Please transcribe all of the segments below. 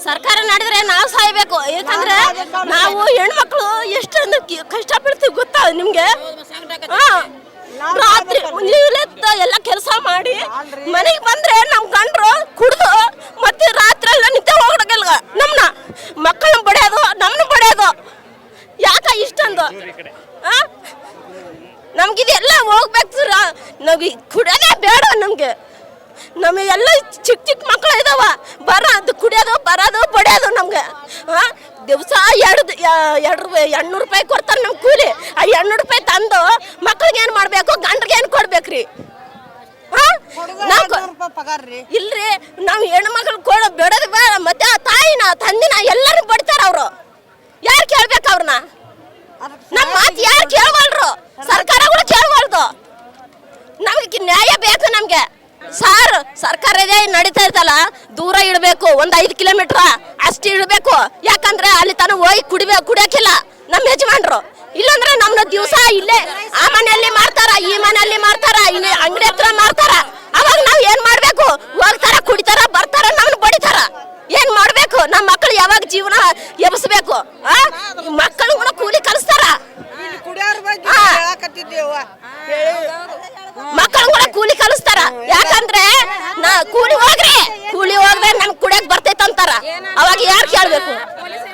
ಸರ್ಕಾರ ನಡೆದ್ರೆ ನಾವು ಸಾಯ್ಬೇಕು. ಯಾಕಂದ್ರೆ ನಾವು ಹೆಣ್ಮಕ್ಳು ಎಷ್ಟೊಂದು ಕಷ್ಟ ಪಡ್ತೀವಿ ಗೊತ್ತಾ ನಿಮ್ಗೆ. ರಾತ್ರಿ ಮುಂಜಾನೆತ್ತ ಎಲ್ಲ ಕೆಲಸ ಮಾಡಿ ಮನೆಗೆ ಬಂದ್ರೆ ನಮ್ ಗಂಡ್ರು ಕುಡ್ದು ಮತ್ತೆ ರಾತ್ರಿ ಎಲ್ಲ ನಿದ್ದೆ ಹೋಗಿಲ್ಲ ನಮ್ನ. ಮಕ್ಕಳನ್ನ ಬಡಿಯೋದು, ನಮ್ನ ಬಡಿಯೋದು. ಯಾಕ ಇಷ್ಟೊಂದು? ನಮ್ಗಿದೆಲ್ಲ ಹೋಗ್ಬೇಕು ರ- ನಮ್ಗೆ ಕುಡಿಯೋದೇ ಬೇಡ ನಮ್ಗೆ ನಮಗೆಲ್ಲ ಚಿಕ್ಕ ಚಿಕ್ಕ ಮಕ್ಕಳು ಇದಾವ ಬರೋದು ಕುಡಿಯೋದು ಬರೋದು ಬಡಿಯೋದು ನಮ್ಗೆ ದಿವಸ ಎರಡು ಎರಡು ರೂಪಾಯಿ ಎರಡ್ನೂರು ರೂಪಾಯಿ ಕೊಡ್ತಾರೆ ನಮ್ಮ ಕೂಲಿ. ಆ ಎರಡ್ನೂರು ರೂಪಾಯಿ ತಂದು ಮಕ್ಳಿಗೆ ಏನು ಮಾಡಬೇಕು? ಗಂಡ್ರಿಗೆ ಏನು ಕೊಡ್ಬೇಕ್ರಿ? ಇಲ್ರಿ ನಾವು ಹೆಣ್ಮಕ್ಳು ಕೊಡ ಬಿಡೋದು ಬೇಡ ಮತ್ತೆ ಆ ತಾಯಿನ ತಂದಿನ ಎಲ್ಲರೂ ಬಡ್ತಾರೆ ಅವರು. ಯಾರು ಕೇಳ್ಬೇಕು ಅವ್ರನ್ನ ನಮ್ಮ ಮಾತು ಯಾರು ಕೇಳವಲ್ರು? ಸರ್ಕಾರ ಕೂಡ ಕೇಳವಲ್ದು. ನಮಗೆ ನ್ಯಾಯ ಬೇಕು ನಮ್ಗೆ. ಸಾರ್ ಸರ್ಕಾರ ಇದೆ ನಡೀತಾ ಇರ್ತಲ್ಲ ದೂರ ಇಡಬೇಕು ಒಂದು ಐದು ಕಿಲೋಮೀಟರ್ ಅಷ್ಟು ಇಡಬೇಕು. ಯಾಕಂದ್ರೆ ಅಲ್ಲಿ ತಾನು ಹೋಗಿ ಕುಡಿಬೇಕು ಕುಡಿಯಕ್ಕಿಲ್ಲ ನಮ್ಮ ಯಜಮಾನ್ರು. ಇಲ್ಲಂದ್ರೆ ನಮ್ನ ದಿವಸ ಇಲ್ಲೇ ಆ ಮನೆಯಲ್ಲಿ ಮಾರ್ತಾರ ಈ ಮನೆಯಲ್ಲಿ ಮಾರ್ತಾರ ಇಲ್ಲಿ ಅಂಗಡಿ ಹತ್ರ ಮಾರ್ತಾರ. ಅವಾಗ ನಾವ್ ಏನ್ ಮಾಡ್ಬೇಕು? ಹೋಗ್ತಾರ ಕುಡಿತಾರ ಬರ್ತಾರ ನಮ್ನ ಬಡಿತಾರ. ಏನ್ ಮಾಡ್ಬೇಕು? ನಮ್ಮ ಮಕ್ಕಳು ಯಾವಾಗ ಜೀವನ ಎಬ್ಸ್ಬೇಕು? ಆ? ಮಕ್ಕಳು ಕೂಡ ಕೂಲಿ ಕಲಿಸ್ತಾರ. ಮಕ್ಕಳು ಕೂಡ ಕೂಲಿ ಕಲಿಸ್ತಾರ. ಯಾಕಂದ್ರೆ ಕೂಲಿ ಹೋಗ್ರಿ. ಕೂಲಿ ಹೋಗ್ರೆ ನಮ್ಗೆ ಕುಡಿಯಕ್ ಬರ್ತೈತೆ ಅಂತಾರ. ಅವಾಗ ಯಾರು ಕೇಳ್ಬೇಕು?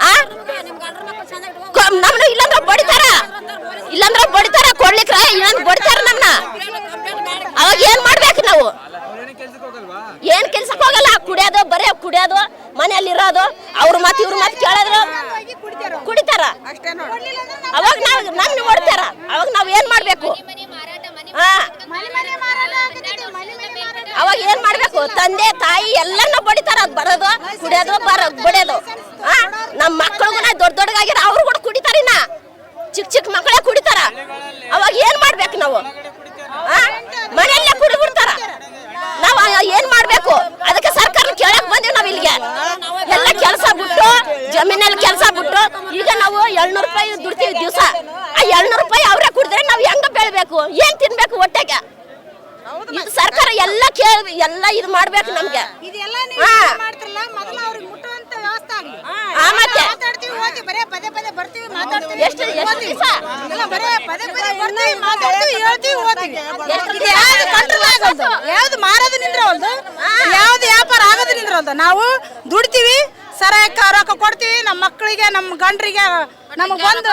ಆ? ನಮ್ನ ಇಲ್ಲಂದ್ರ ಬಡಿತಾರ. ಇಲ್ಲಂದ್ರ ಬಡಿತಾರ ಕೊಡ್ಲಿಕ್ರ ಇಲ್ಲಂದ್ರ ಬಡಿತಾರ ನಮ್ನ. ಅವಾಗ ಏನ್ ಮಾಡ್ಬೇಕು ನಾವು? ಏನ್ ಕೆಲ್ಸಕ್ಕೆ ಹೋಗಲ್ಲ, ಕುಡಿಯೋದು, ಬರೇ ಕುಡಿಯೋದು, ಮನೆಯಲ್ಲಿ ಇರೋದು, ಅವ್ರ ಮಾತು ಇವ್ರ ಮಾತು ಕೇಳಿದ್ರು ಕುಡಿತಾರ. ಅವಾಗ ನಾವ್ ನಮ್ನ ಹೊಡ್ತಾರ ಅವಾಗ ನಾವ್ ಏನ್ ಮಾಡ್ಬೇಕು? ಹಾ ಅವಾಗ ಏನ್ ಮಾಡ್ಬೇಕು? ತಂದೆ, ತಾಯಿ ಎಲ್ಲಾನು ಬಡಿತಾರ. ಅದ್ ಬರೋದು ಕುಡಿಯೋದು ಬರ ಬಡಿಯೋದು ನಮ್ಮ ಮಕ್ಕಳಿಗೂ ದೊಡ್ಡ ದೊಡ್ಡಗಾಗಿರ ಅವ್ರು ಕೂಡ ಕುಡಿತಾರಿನ ಚಿಕ್ಕ ಚಿಕ್ಕ ಮಕ್ಕಳೇ ಕುಡಿತಾರ. ಅವಾಗ ಏನ್ ಮಾಡ್ಬೇಕು ನಾವು? ಮನೆಯಲ್ಲೇ ಕುಡಿಬಿಡ್ತಾರ ನಾವ್ ಏನ್ ಮಾಡ್ಬೇಕು? ಅದಕ್ಕೆ ಸರ್ಕಾರ ಕೇಳಕ್ ಬಂದಿವಿ ನಾವ್ ಇಲ್ಲಿಗೆ. ಎಲ್ಲ ಕೆಲಸ ಬಿಟ್ಟು, ಜಮೀನಲ್ಲಿ ಕೆಲಸ ಬಿಟ್ಟು, ಈಗ ನಾವು ಏಳ್ನೂರು ರೂಪಾಯಿ ದುಡ್ತೀವಿ ದಿವಸ. ಆ ಏಳ್ನೂರು ರೂಪಾಯಿ ಅವರೇ ಕುಡಿದ್ರೆ ನಾವ್ ಹೆಂಗ ಬೆಳ್ಬೇಕು? ಏನ್ ತಿನ್ಬೇಕು ಹೊಟ್ಟೆಗೆ? ಇದು ಸರ್ಕಾರ ಎಲ್ಲ ಕೇಳ ಎಲ್ಲ ಇದು ಮಾಡ್ಬೇಕು ನಮ್ಗೆ. ಇದೆಲ್ಲ ಹಾ. ಮಾಡ್ತಿರಲ್ಲ ಮೊದಲು ಅವ್ರಿಗೆ ಮುಟ್ಟುವಂತ ವ್ಯವಸ್ಥೆ ಆಗ್ಲಿ. ಆ ಮತ್ತೆ? ಮಾತಾಡ್ತೀವಿ ಹೋಗಿ ಬರೇ ಪದೇ ಪದೇ ಬರ್ತೀವಿ ಮಾತಾಡ್ತೀವಿ. ಎಷ್ಟು ಎಷ್ಟು ದಿವಸ? ಎಲ್ಲ ಬರೇ ಪದೇ ಪದೇ ಬರ್ತೀವಿ ಮಾತಾಡ್ತೀವಿ ಹೇಳ್ತೀವಿ ಹೋಗ್ತೀವಿ ಎಷ್ಟು ಇದು ಯಾವ್ದು ಕಂಟ್ರೋಲ್ ಆಗೋದು? ಯಾವ್ದು ಮಾರೋದು ನಿಂದ್ರವಲ್ದು ಯಾವ್ದು ವ್ಯಾಪಾರ ಆಗೋದು ನಿಂದ್ರವಲ್ದು ನಾವು ದುಡ್ತೀವಿ ಸರಾಯಕ್ಕೆ ರೊಕ್ಕ ಕೊಡ್ತೀವಿ ನಮ್ಮ ಮಕ್ಕಳಿಗೆ ನಮ್ಮ ಗಂಡ್ರಿಗೆ ನಮಗ್ ಒಂದು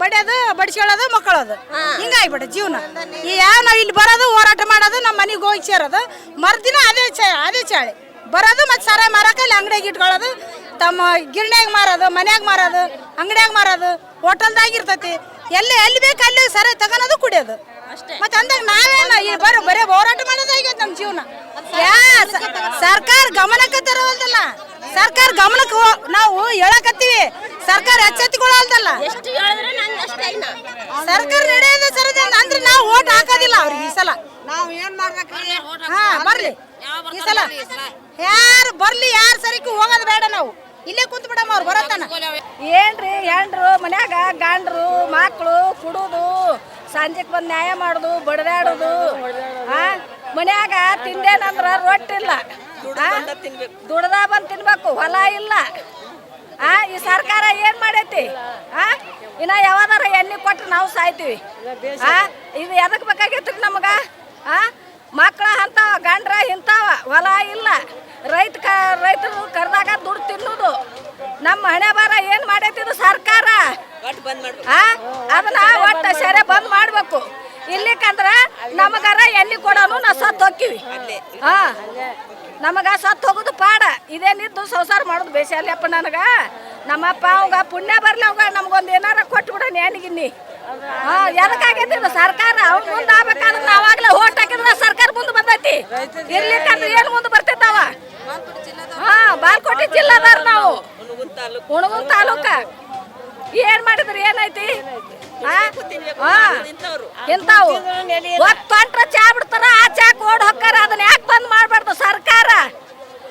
ಬಡಿಯೋದು ಬಡಿಸ್ಕೊಳ್ಳೋದು ಮಕ್ಕಳೋದು. ಹಿಂಗಾಗ್ಬಿಟ್ಟೆ ಜೀವನ. ಈ ಯಾವ ನಾವು ಇಲ್ಲಿ ಬರೋದು ಹೋರಾಟ ಮಾಡೋದು ನಮ್ಮ ಮನೆಗೆ ಹೋಗಿ ಸೇರೋದು ಮರ್ದಿನ ಅದೇ ಚ ಅದೇ ಚಾಳಿ. ಬರೋದು ಮತ್ತು ಸರ ಮಾರಕ್ಕೆ ಇಲ್ಲಿ ಅಂಗಡಿಯಾಗ ಇಟ್ಕೊಳ್ಳೋದು ತಮ್ಮ ಗಿರಣ್ಯಾಗ ಮಾರೋದು ಮನ್ಯಾಗ ಮಾರೋದು ಅಂಗಡಿಯಾಗ ಮಾರೋದು ಹೋಟೆಲ್ದಾಗ ಇರ್ತೈತಿ. ಎಲ್ಲಿ ಎಲ್ಲಿ ಬೇಕು ಅಲ್ಲಿ ಸರ ತಗೊಳೋದು ಕುಡಿಯೋದು. ಮತ್ತೆ ಅಂದಾಗ ನಾವೇನ ಈ ಬರೋ ಬರೇ ಹೋರಾಟ ಮಾಡೋದಾಗೈತೆ ನಮ್ಮ ಜೀವನ. ಯಾ ಸರ್ಕಾರ ಗಮನಕ್ಕೆ ತರೋದಲ್ಲ. ಸರ್ಕಾರ ಗಮನಕ್ಕೆ ನಾವು ಹೇಳಕತ್ತೀವಿ. ಸರ್ಕಾರ ಎಚ್ಚೆತ್ತುಕೊಳ್ಳಲ್ದಲ್ಲ ಎಷ್ಟು ಹೇಳಿದ್ರೆ ನಂದು ಅಷ್ಟೇ ಇನ್ನ. ಸರ್ಕಾರ ನಡೆಯೋದು ಸರ್ ಅಂದ್ರೆ ನಾವು ಓಟ್ ಹಾಕೋದಿಲ್ಲ ಅವ್ರಿಗೆ ಈ ಸಲ. ನಾವು ಏನ್ ಮಾಡ್ಬೇಕು? ಹಾ ಬರ್ಲಿ. ಈ ಸಲ ಯಾರು ಬರ್ಲಿ ಯಾರು ಸರಿಕು ಹೋಗೋದು ಬೇಡ ನಾವು. ಇಲ್ಲೇ ಕುಂತ ಬಿಡಮ್ಮ ಅವ್ರು ಬರತ್ತಾನ ಏನ್ರಿ ಹೆಂಡ್ರು ಮನ್ಯಾಗ ಗಂಡ್ರು ಮಕ್ಕಳು ಕುಡುದು ಸಂಜೆಕ್ ಬಂದು ನ್ಯಾಯ ಮಾಡುದು ಬಡದಾಡುದು ಆ? ಮನ್ಯಾಗ ತಿಂದೇನಂದ್ರ ರೊಟ್ಟಿ ಇಲ್ಲ ದುಡ್ದ ಬಂದು ತಿನ್ಬೇಕು ಹೊಲ ಇಲ್ಲ. ಆ ಈ ಸರ್ಕಾರ ಏನ್ ಮಾಡೈತಿ? ಆ ಇನ್ನ ಯಾವ್ದಾರ ಎಣ್ಣೆ ಕೊಟ್ರೆ ನಾವು ಸಾಯ್ತೀವಿ. ಆ ಇದು ಎದಕ್ ಬೇಕಾಗೈತ್ರಿ ನಮಗ? ಆ ಮಕ್ಕಳ ಅಂತಾವ ಗಂಡ್ರ ಇಂತಾವ ಹೊಲ ಇಲ್ಲ. ರೈತ ಕ ರೈತರು ಕರ್ದಾಗ ದುಡ್ಡು ತಿನ್ನುದು. ನಮ್ಮ ಹಣೆ ಬರ ಏನ್ ಮಾಡೈತಿ ಇದು ಸರ್ಕಾರ? ಆ ಅದನ್ನ ಒಟ್ಟ ಸೆರೆ ಬಂದ್ ಮಾಡ್ಬೇಕು. ಇಲ್ಲಿಕಂದ್ರ ನಮಗಾರ ಎಣ್ಣೆ ಕೊಡೋನು ನಾವು ಸತ್ತು ಹೋಕ್ಕಿವಿ ಹಾ ನಮಗ ಸತ್ತು ಹೋಗುದು ಪಾಡ. ಇದೇನಿದ್ದು ಸಂಸಾರ ಮಾಡೋದು ಬೇಸಲ್ಲಪ್ಪ ನನಗೆ ನನಗ? ನಮ್ಮಪ್ಪ ಅವಾಗ ಪುಣ್ಯ ಬರ್ಲಿ ಅವಾಗ ನಮ್ಗೊಂದು ಏನಾರ ಕೊಟ್ಬಿಡ ನ್ಯಾನಿಗಿನ್ನಿ ಹಾ ಎದಕ್ಕಾಗೈತಿ ಸರ್ಕಾರ ಅವ್ನ ಮುಂದೆ ಆಗ್ಬೇಕಾದ್ರೆ ನಾವಾಗ್ಲೇ ಓಟ್ ಹಾಕಿದ್ರೆ ಸರ್ಕಾರ ಮುಂದೆ ಬಂದೈತಿ. ಇರ್ಲಿಕ್ಕಂದ್ರೆ ಏನು ಮುಂದೆ ಬರ್ತಿದ್ದಾವ ಹಾ ಬಾಲ್ಕೋಟೆ ಜಿಲ್ಲಾದಾರ ನಾವು. ಹುಣಗುನ್ ತಾಲೂಕ. ಏನ್ ಮಾಡಿದ್ರಿ? ಏನೈತಿ. ಇಂತಾವು ಚಾ ಬಿಡ್ತಾರ ಆ ಚಾಕ್ ಕೋಡ್ ಹೊಕ್ಕಾರ ಅದನ್ನ ಯಾಕೆ ಬಂದ್ ಮಾಡ್ಬಾರ್ದು? ಸರ್ಕಾರ.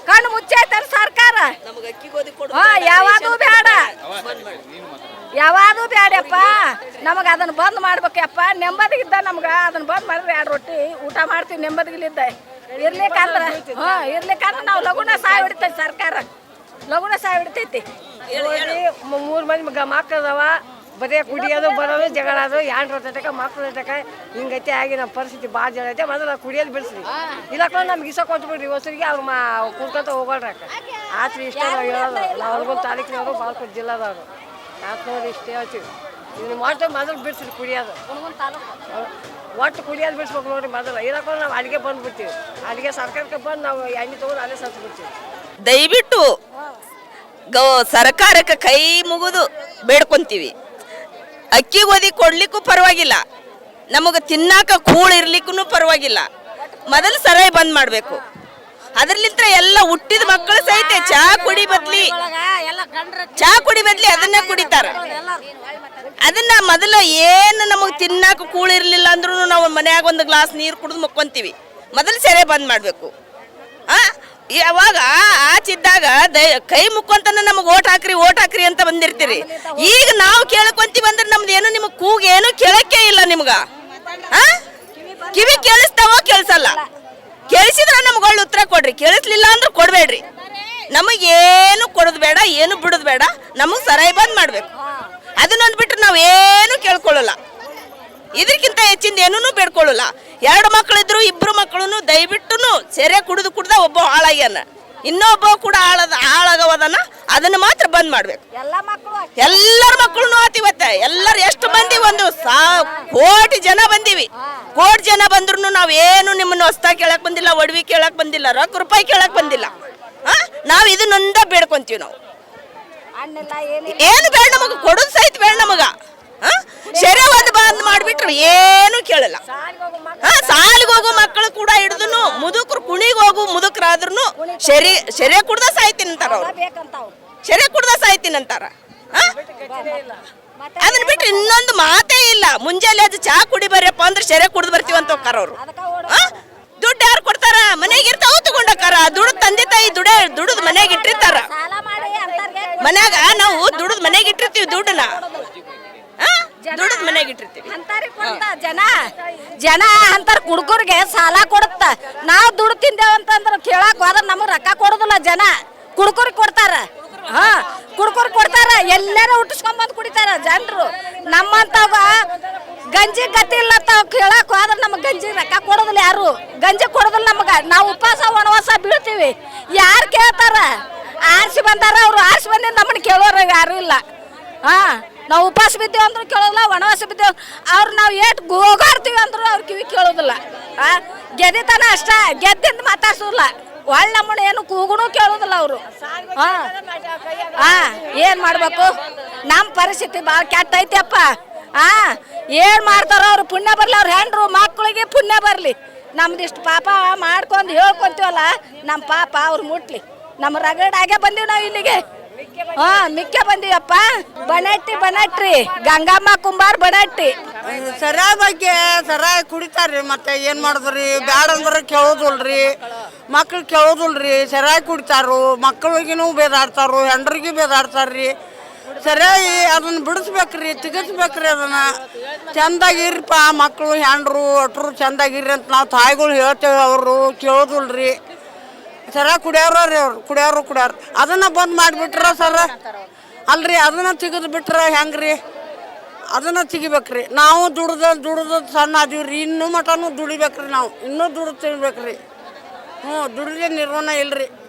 ಕಣ್ಣು ಮುಚ್ಚೈತಲ್ ಸರ್ಕಾರ? ಯಾವಾಗೂ ಬೇಡ. ಯಾವಾಗೂ ಬೇಡಪ್ಪ ನಮಗ ಅದನ್ನ ಬಂದ್ ಮಾಡ್ಬೇಕಪ್ಪ. ನೆಮ್ಮದಿಗಿದ್ದ ನಮ್ಗ. ಅದನ್ನ ಬಂದ್ ಮಾಡಿದ್ರೆ ಎರಡು ರೊಟ್ಟಿ ಊಟ ಮಾಡ್ತೀವಿ ನೆಮ್ಮದಿಗಿಲ್ಲಿದ್ದ. ಇರ್ಲಿಕ್ಕಂದ್ರ ಹಾ ಇರ್ಲಿಕ್ಕಂದ್ರ ನಾವು ಲಗುನ ಸಾಯ್ ಹೊಡಿತೈತಿ ಸರ್ಕಾರ. ಲಗುನ ಸಾವಿಡ್ತೈತಿ ನೋಡಿ ಮೂರು ಮಂದಿ ಮಗ ಮಕ್ಳು ಅದಾವ ಬರೀ ಕುಡಿಯೋದು ಬರೋದು ಜಗಳ ಅದು ಯಾಂಡ್ರ ತಟಕ ಮಕ್ಳು ತಟಕ ಹಿಂಗೈತೆ ಆಗಿ ನಮ್ಮ ಪರಿಸ್ಥಿತಿ ಭಾಳ ಜನ ಐತೆ. ಮೊದಲು ಕುಡಿಯೋದು ಬಿಡಿಸ್ರಿ. ಇಲ್ಲಕ್ಕ ನಮ್ಗೆ ಇಸ ಕೊಟ್ಟು ಬಿಡ್ರಿ. ಹೊಸರಿಗೆ ಅವ್ರು ಮಾ ಕುರ್ಕೊತ ಹೋಗೋಣ್ರಕ್ಕ ಆತ್ರಿ ಇಷ್ಟ ನಾವು ಹೇಳೋದು ನಾವು ಅವ್ರಿಗೊಂದು ತಾಲೂಕಿನವರು ಬಾಲ್ಕೋಟ್ ಜಿಲ್ಲಾದವರು. ಆತ್ ಇಷ್ಟು ಇಷ್ಟ ಹೇಳ್ತೀವಿ. ಇದು ಮಾಡಿ ಮೊದಲು ಬಿಡಿಸ್ರಿ ಕುಡಿಯೋದು. ಒಟ್ಟು ಕುಡಿಯೋದು ಬಿಡಿಸ್ಬೇಕು ನೋಡ್ರಿ ಮೊದಲು. ಇರಕ್ಕೆ ನಾವು ಅಲ್ಲಿಗೆ ಬಂದ್ಬಿಡ್ತೀವಿ. ಅಲ್ಲಿಗೆ ಸರ್ಕಾರಕ್ಕೆ ಬಂದು ನಾವು ಎಣ್ಣೆ ತೊಗೊಂಡು ಅಲ್ಲೇ ಸತ್ತು ಬಿಡ್ತೀವಿ ದಯವಿಟ್ಟು ಗೌ ಸರ್ಕಾರಕ್ಕೆ ಕೈ ಮುಗಿದು ಬೇಡ್ಕೊಂತೀವಿ. ಅಕ್ಕಿ ಗೋಧಿ ಕೊಡ್ಲಿಕ್ಕೂ ಪರವಾಗಿಲ್ಲ. ನಮಗೆ ತಿನ್ನಾಕ ಕೂಳು ಇರ್ಲಿಕ್ಕೂ ಪರವಾಗಿಲ್ಲ. ಮೊದಲು ಸರಾಯಿ ಬಂದ್ ಮಾಡಬೇಕು. ಅದ್ರಲಿಂತ್ರ ಎಲ್ಲ ಹುಟ್ಟಿದ ಮಕ್ಕಳು ಸಹಿತ ಚಹಾ ಕುಡಿ ಬದ್ಲಿ ಚಹಾ ಕುಡಿ ಬದ್ಲಿ ಅದನ್ನೇ ಕುಡಿತಾರ. ಅದನ್ನ ಮೊದಲು ಏನು ನಮಗೆ ತಿನ್ನಾಕ ಕೂಳು ಇರ್ಲಿಲ್ಲ ಅಂದ್ರೂ ನಾವು ಮನ್ಯಾಗ ಒಂದು ಗ್ಲಾಸ್ ನೀರು ಕುಡಿದು ಮುಕ್ಕೊಂತೀವಿ. ಮೊದಲು ಸೆರೆ ಬಂದ್ ಮಾಡಬೇಕು. ಆ? ಯಾವಾಗ ಆಚಿದ್ದಾಗ ಕೈ ಮುಕ್ಕೊಂತನ ನಮಗೆ ಓಟ್ ಹಾಕ್ರಿ ಓಟ್ ಹಾಕ್ರಿ ಅಂತ ಬಂದಿರ್ತೀರಿ. ಈಗ ನಾವು ಕೇಳ್ಕೊಂತೀವಿ ಬಂದ್ರೆ ನಮ್ದು ಏನು, ನಿಮಗೆ ಕೂಗ್ ಏನು ಕೇಳಕ್ಕೆ ಇಲ್ಲ ನಿಮ್ಗ? ಕಿವಿ ಕೇಳಿಸ್ತಾವೋ ಕೇಳಿಸಲ್ಲ. ಕೇಳಿಸಿದ್ರೆ ನಮ್ಗೆ ಒಳ್ಳೆ ಉತ್ತರ ಕೊಡ್ರಿ, ಕೇಳಿಸ್ಲಿಲ್ಲ ಅಂದ್ರೆ ಕೊಡ್ಬೇಡ್ರಿ. ನಮಗೇನು ಕೊಡೋದು ಬೇಡ, ಏನು ಬಿಡೋದು ಬೇಡ, ನಮಗೆ ಸರಾಯಿ ಬಂದ್ ಮಾಡ್ಬೇಕು. ಅದನ್ನೊಂದು ಬಿಟ್ಟರೆ ನಾವು ಏನು ಕೇಳ್ಕೊಳ್ಳಲ್ಲ. ಇದಕ್ಕಿಂತ ಹೆಚ್ಚಿಂದ ಏನೂ ಬೇಡ್ಕೊಳ್ಳಲ್ಲ. ಎರಡು ಮಕ್ಕಳಿದ್ರು ಇಬ್ಬರು ಮಕ್ಕಳು ದಯವಿಟ್ಟು ಸೆರೆ ಕುಡಿದು ಕುಡ್ದ ಒಬ್ಬ ಹಾಳಾಗ್ಯಾನ. ಇನ್ನೊಬ್ಬ ಕೂಡ ಹಾಳದ ಹಾಳಾಗವದನ್ನ ಅದನ್ನ ಮಾತ್ರ ಬಂದ್ ಮಾಡ್ಬೇಕು. ಎಲ್ಲರ ಮಕ್ಕಳು ಆತ ಇವತ್ತೆ ಎಲ್ಲರೂ ಎಷ್ಟು ಮಂದಿ ಒಂದು ಸಾ ಕೋಟಿ ಜನ ಬಂದೀವಿ. ಕೋಟಿ ಜನ ಬಂದ್ರು ನಾವೇನು ಏನು ನಿಮ್ಮನ್ನ ಹೊಸ್ತಾ ಕೇಳಕ್ ಬಂದಿಲ್ಲ ಒಡವಿ ಕೇಳಕ್ ಬಂದಿಲ್ಲ ರೊಕ್ಕ ರೂಪಾಯಿ ಕೇಳಕ್ ಬಂದಿಲ್ಲ. ಹಾ? ನಾವ್ ಇದನ್ನೊಂದ ಬೇಡ್ಕೊಂತೀವಿ ನಾವು. ಏನು ಬೇಡ ನಮಗ ಕೊಡೋದು ಸಹಿತ ಬೇಡ ನಮಗ. ಸೆರೆ ಒಂದು ಬಂದ್ ಮಾಡ್ಬಿಟ್ರು, ಏನು ಕೇಳಲ್ಲ. ಸಾಲಿಗೆ ಹೋಗೋ ಮಕ್ಕಳು ಕೂಡ ಹಿಡಿದು ಮುದುಕರು ಕುಣಿಗೆ ಹೋಗು ಮುದುಕರಾದ್ರೂ ಶೆರೆ ಸೆರೆ ಕುಡ್ದ ಸಾಯ್ತೀನಿ ಅಂತಾರ ಅವ್ರು. ಸೆರೆ ಕುಡ್ದ ಸಾಯ್ತೀನಿ ಅಂತಾರ? ಅದನ್ನ ಬಿಟ್ಟು ಇನ್ನೊಂದು ಮಾತೇ ಇಲ್ಲ. ಮುಂಜಾನೆ ಅದು ಚಹಾ ಕುಡಿ ಬರ್ಯಪ್ಪ ಅಂದ್ರೆ ಸೆರೆ ಕುಡ್ದು ಬರ್ತೀವಿ ಅಂತ ಹೋಗ್ತಾರ ಅವ್ರು? ದುಡ್ಡು ಯಾರು ಕೊಡ್ತಾರ? ಮನೆಗೆ ಇರ್ತಾವ ತಗೊಂಡಕ್ಕಾರ. ದುಡ್ಡು ತಂದೆ ತಾಯಿ ದುಡೇ, ದುಡ್ದು ಮನೆಗೆ ಇಟ್ಟಿರ್ತಾರ. ಮನ್ಯಾಗ ನಾವು ದುಡ್ದು ಮನೆಗೆ ಇಟ್ಟಿರ್ತೀವಿ ದುಡ್ಡನ್ನ. ಇಟ್ಟಿರ್ತೀವಿ. ಜನ ಜನ ಅಂತಾರ ಕುಡ್ಕರ್ಗೆ ಸಾಲ ಕೊಡುತ್ತ. ನಾವು ದುಡ್ಡು ತಿಂದೇವ್ ಅಂತಂದ್ರೆ ಕೇಳಕ್ ಹೋದ್ರ ನಮಗ್ ರೊಕ್ಕ ಕೊಡೋದಿಲ್ಲ ಜನ. ಕುಡ್ಕರ್ಗೆ ಕೊಡ್ತಾರ. ಹಾ ಕುಡ್ಕೋರ್ ಕೊಡ್ತಾರ. ಎಲ್ಲಾರ ಹುಟ್ಟಿಸ್ಕೊಂಬಂದು ಕುಡಿತಾರ ಜನರು. ನಮ್ಮಂತವ ಗಂಜಿ ಗತಿ ಇಲ್ಲ ತಾವ್ ಕೇಳಕ್ ಹೋದ್ರ ನಮಗ್ ಗಂಜಿ ರೊಕ್ಕ ಕೊಡೋದಿಲ್ಲ ಯಾರು. ಗಂಜಿ ಕೊಡೋದಿಲ್ಲ ನಮಗ. ನಾವು ಉಪವಾಸ ಒಣವಾಸ ಬೀಳ್ತೀವಿ. ಯಾರು ಕೇಳ್ತಾರ? ಆರ್ಸಿ ಬಂದಾರ ಅವ್ರು. ಆರ್ಸಿ ಬಂದಿಂದ ನಮ್ಮನ್ನ ಕೇಳೋರು ಯಾರು ಇಲ್ಲ. ಹಾ ನಾವು ಉಪವಾಸ ಬಿದ್ದೇವೆ ಅಂದ್ರೂ ಕೇಳೋದಿಲ್ಲ, ವನವಾಸ ಬಿದ್ದೇವೆ ಅವ್ರು ನಾವು ಏಟ್ ಗೋಗಾಡ್ತೀವಿ ಅಂದ್ರೆ ಅವ್ರು ಕಿವಿ ಕೇಳೋದಿಲ್ಲ. ಗೆದ್ದಿತನ ಅಷ್ಟ, ಗೆದ್ದಿಂದ ಮಾತಾಡ್ಸೋದಿಲ್ಲ. ಒಳ್ಳೆ ನಮ್ಮಣ್ಣ ಏನು ಕೂಗುನು ಕೇಳೋದಿಲ್ಲ ಅವರು. ಹಾ ಹಾ ಏನ್ ಮಾಡ್ಬೇಕು? ನಮ್ಮ ಪರಿಸ್ಥಿತಿ ಭಾಳ ಕೆಟ್ಟ ಐತಿಯಪ್ಪ ಹಾ ಏನ್ ಮಾಡ್ತಾರೋ ಅವ್ರು ಪುಣ್ಯ ಬರ್ಲಿ, ಅವ್ರ ಹೆಂಡ್ರು ಮಕ್ಕಳಿಗೆ ಪುಣ್ಯ ಬರ್ಲಿ. ನಮ್ದಿಷ್ಟು ಪಾಪ ಮಾಡ್ಕೊಂಡು ಹೇಳ್ಕೊಂತೀವಲ್ಲ ನಮ್ಮ ಪಾಪ ಅವ್ರು ಮುಟ್ಲಿ. ನಮ್ಮ ರಗಡಾಗೆ ಬಂದೀವಿ ನಾವು ಇಲ್ಲಿಗೆ. ಹಾ, ಮಿಕ್ಕ ಬಂದೀವಪ್ಪ ಬನಟ್ಟಿ ಬನಟ್ರಿ ಗಂಗಮ್ಮ, ಕುಂಬಾರ್, ಬನಟ್ಟಿ. ಸರ ಬಗ್ಗೆ ಸರಾಯ ಕುಡಿತಾರ್ರಿ ಮತ್ತೆ ಏನ್ ಮಾಡಿದ್ರಿ? ಬ್ಯಾಡ ಅಂದ್ರೆ ಕೇಳೋದಿಲ್ರಿ. ಮಕ್ಳು ಕೇಳೋದಿಲ್ರಿ ಸರಾಯ ಕುಡಿತಾರು ಮಕ್ಕಳಿಗೂ ಬೇದಾಡ್ತಾರು ಹೆಂಡ್ರಿಗೆ ಬೇದಾಡ್ತಾರ್ರಿ. ಸರಿಯಾಗಿ ಅದನ್ನ ಬಿಡಿಸ್ಬೇಕ್ರಿ, ತೆಗಿಸ್ಬೇಕ್ರಿ ಅದನ್ನ. ಚಂದಾಗಿರ್ಪ ಮಕ್ಕಳು ಹೆಂಡ್ರು, ಒಟ್ರು ಚಂದಾಗಿರ್ರಿ ಅಂತ ನಾವು ತಾಯಿಗಳು ಹೇಳ್ತೇವೆ ಅವರು, ಕೇಳೋದಿಲ್ರಿ. ಸರಿಯಾಗಿ ಕುಡಿಯೋರು ರೀ ಅವ್ರು ಕುಡಿಯೋರು ಕುಡಿಯೋರು ಅದನ್ನ ಬಂದ್ ಮಾಡಿಬಿಟ್ರ ಸರ. ಅಲ್ರಿ, ಅದನ್ನ ತೆಗೆದು ಬಿಟ್ರ ಹೆಂಗ್ರಿ? ಅದನ್ನ ತೆಗಿಬೇಕ್ರಿ. ನಾವು ದುಡ್ದ, ದುಡ್ದು ಸಣ್ಣ ಅದೀವ್ರಿ ಇನ್ನೂ ಮಟನು ದುಡಿಬೇಕ್ರಿ ನಾವು. ಇನ್ನೂ ದುಡ್ದು ತಿನ್ಬೇಕ್ರಿ. ಹ್ಞೂ ದುಡಿದ್ರೆ ನಿರ್ವಹಣೆ ಇಲ್ರಿ.